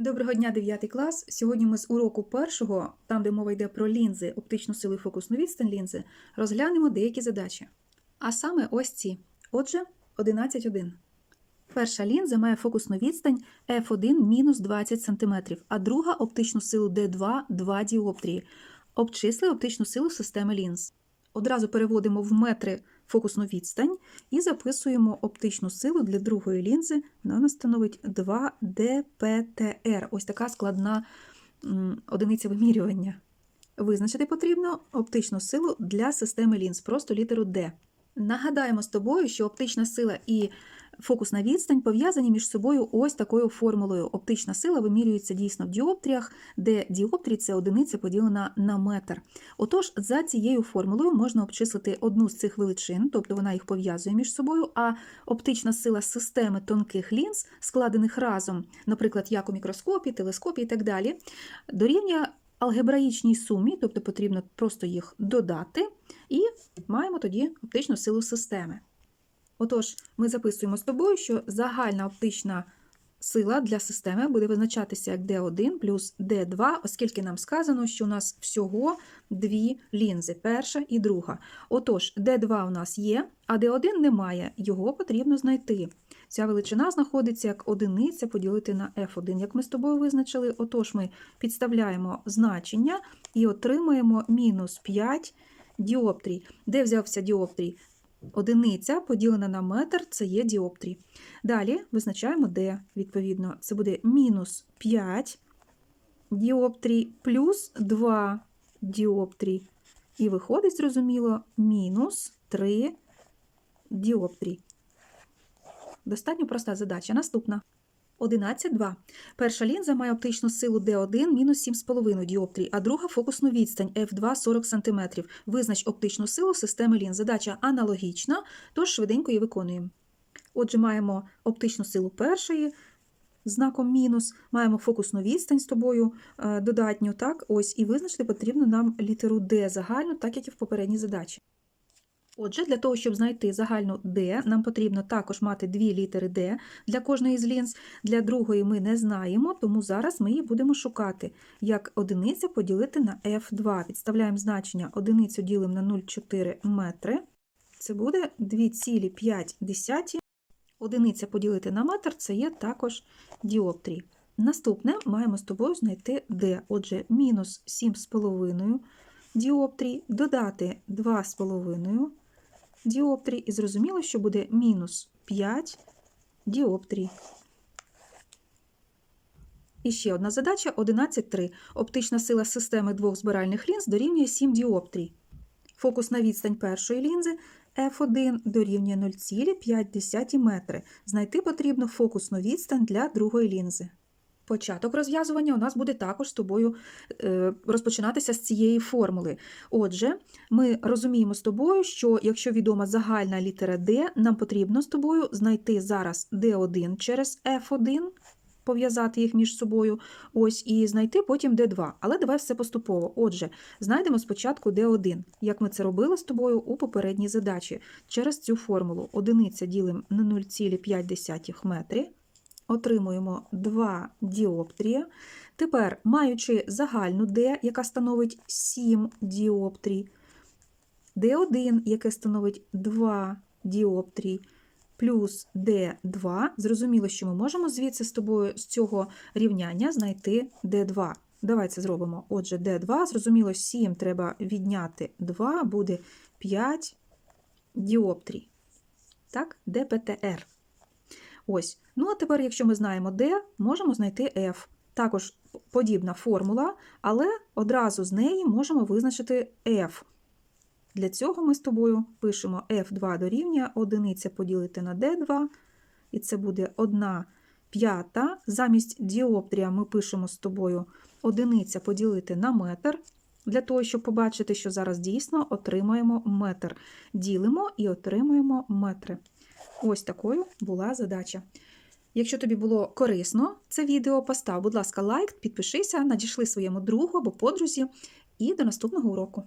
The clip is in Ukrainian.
Доброго дня, 9 клас. Сьогодні ми з уроку першого, там де мова йде про лінзи, оптичну силу і фокусну відстань лінзи, розглянемо деякі задачі. А саме ось ці. Отже, 11.1. Перша лінза має фокусну відстань f1 мінус 20 см, а друга оптичну силу D2 2 діоптрії. Обчисли оптичну силу системи лінз. Одразу переводимо в метри фокусну відстань і записуємо оптичну силу для другої лінзи. Вона становить 2 dPtr. Ось така складна одиниця вимірювання. Визначити потрібно оптичну силу для системи лінз, просто літеру D. Нагадаємо з тобою, що оптична сила і фокусна відстань пов'язані між собою ось такою формулою. Оптична сила вимірюється дійсно в діоптріях, де діоптрій – це одиниця поділена на метр. Отож, за цією формулою можна обчислити одну з цих величин, тобто вона їх пов'язує між собою, а оптична сила системи тонких лінз, складених разом, наприклад, як у мікроскопі, телескопі і так далі, дорівнює алгебраїчній сумі, тобто потрібно просто їх додати, і маємо тоді оптичну силу системи. Отож, ми записуємо з тобою, що загальна оптична сила для системи буде визначатися як D1 плюс D2, оскільки нам сказано, що у нас всього дві лінзи, перша і друга. Отож, D2 у нас є, а D1 немає, його потрібно знайти. Ця величина знаходиться як одиниця поділити на F1, як ми з тобою визначили. Отож, ми підставляємо значення і отримаємо мінус 5 діоптрій. Де взявся діоптрій? Одиниця поділена на метр це є діоптрій. Далі визначаємо D, відповідно, це буде мінус 5 діоптрій плюс 2 діоптрій. І виходить, зрозуміло, мінус 3 діоптрій. Достатньо проста задача. Наступна. 11.2. Перша лінза має оптичну силу D1 мінус 7,5 діоптрій, а друга фокусну відстань F2 40 см. Визнач оптичну силу системи лінз. Задача аналогічна, тож швиденько її виконуємо. Отже, маємо оптичну силу першої, знаком мінус, маємо фокусну відстань з тобою е, додатню, так, ось, і визначити потрібно нам літеру D загальну, так як і в попередній задачі. Отже, для того, щоб знайти загальну D, нам потрібно також мати дві літери D для кожної з лінз. Для другої ми не знаємо, тому зараз ми її будемо шукати. Як одиниця поділити на F2. Підставляємо значення одиницю ділимо на 0,4 метри. Це буде 2,5. Одиниця поділити на метр це є також діоптрій. Наступне маємо з тобою знайти D. Отже, мінус 7,5 діоптрій, додати 2,5 діоптрій, і зрозуміло, що буде мінус 5 діоптрій. І ще одна задача 11.3. Оптична сила системи двох збиральних лінз дорівнює 7 діоптрій. Фокусна відстань першої лінзи F1 дорівнює 0,5 метри. Знайти потрібно фокусну відстань для другої лінзи. Початок розв'язування у нас буде також з тобою е, розпочинатися з цієї формули. Отже, ми розуміємо з тобою, що якщо відома загальна літера D, нам потрібно з тобою знайти зараз D1 через F1, пов'язати їх між собою, ось, і знайти потім D2. Але давай все поступово. Отже, знайдемо спочатку D1, як ми це робили з тобою у попередній задачі. Через цю формулу одиниця ділимо на 0,5 метрі отримуємо 2 діоптрія. Тепер, маючи загальну D, яка становить 7 діоптрій, D1, яке становить 2 діоптрій, плюс D2, зрозуміло, що ми можемо звідси з тобою з цього рівняння знайти D2. Давай це зробимо. Отже, D2, зрозуміло, 7 треба відняти 2, буде 5 діоптрій. Так, ДПТР. Ось. Ну, а тепер, якщо ми знаємо D, можемо знайти F. Також подібна формула, але одразу з неї можемо визначити F. Для цього ми з тобою пишемо F2 дорівнює 1 поділити на D2, і це буде 1 п'ята. Замість діоптрія ми пишемо з тобою 1 поділити на метр. Для того, щоб побачити, що зараз дійсно отримаємо метр. Ділимо і отримуємо метри. Ось такою була задача. Якщо тобі було корисно це відео, постав, будь ласка, лайк, підпишися, надішли своєму другу або подрузі, і до наступного уроку.